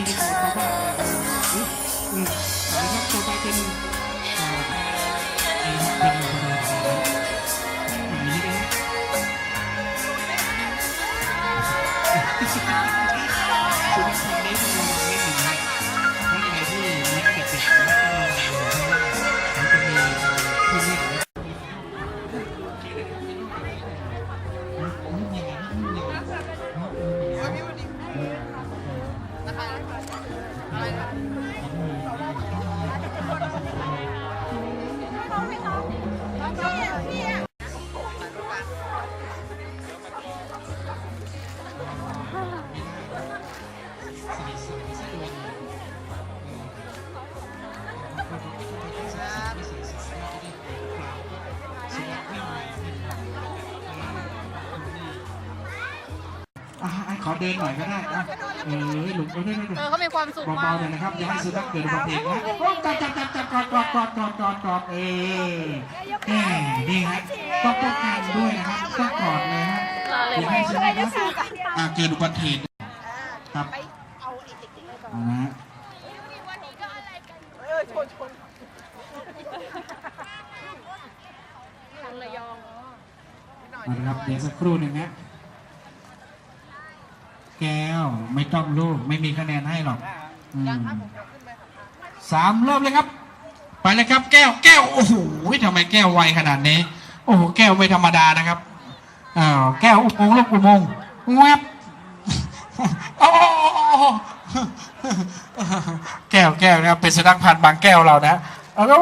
ทีนี้เขาก็อืมอืมเอาละครับต่อไปเป็นอ่าไอ้เป็นโมเดลนะครับอย่างนี้นะคือต้องทำได้ต้องระวังนิดหนึ่งนะเพราะอะไรที่เลี้ยงเด็กๆแล้วก็เขาจะมีผู้เล่นและอะขอเดินหน่อยก็ได้อะเออหลุมเออได้ได้เออเขามีความสุขมาเบากๆเลยนะครับอย่าให้สุนัขเกิดอุบัติเหตุนะโอ้จับจับจับจับกอดกอดกอดกอดกอดกอดเออแหมนี่ฮะต้องป้องกันด้วยนะครับต้องกอดเลยฮะอย่าให้สุนัขนะอะเกิดอุบัติเหตุครับเอานะฮะคนระยองเอาละครับเดี๋ยวสักครู่หนึ่งนะ แก้ว ไม่ต้องลูกไม่มีคะแนนให้หรอกอืมสามเริ่มเลยครับ ไปเลยครับ แก้วแก้วโอ้โหทำไมแก้วไวขนาดนี้ โอ้โหแก้วไม่ธรรมดานะครับอ้าวแก้วอุโมงค์ลูกอุโมงค์แวบโอ้โหแก้วแก้วนะครับเป็นสุนัขพันธุ์บางแก้วเรานะเอาแล้ว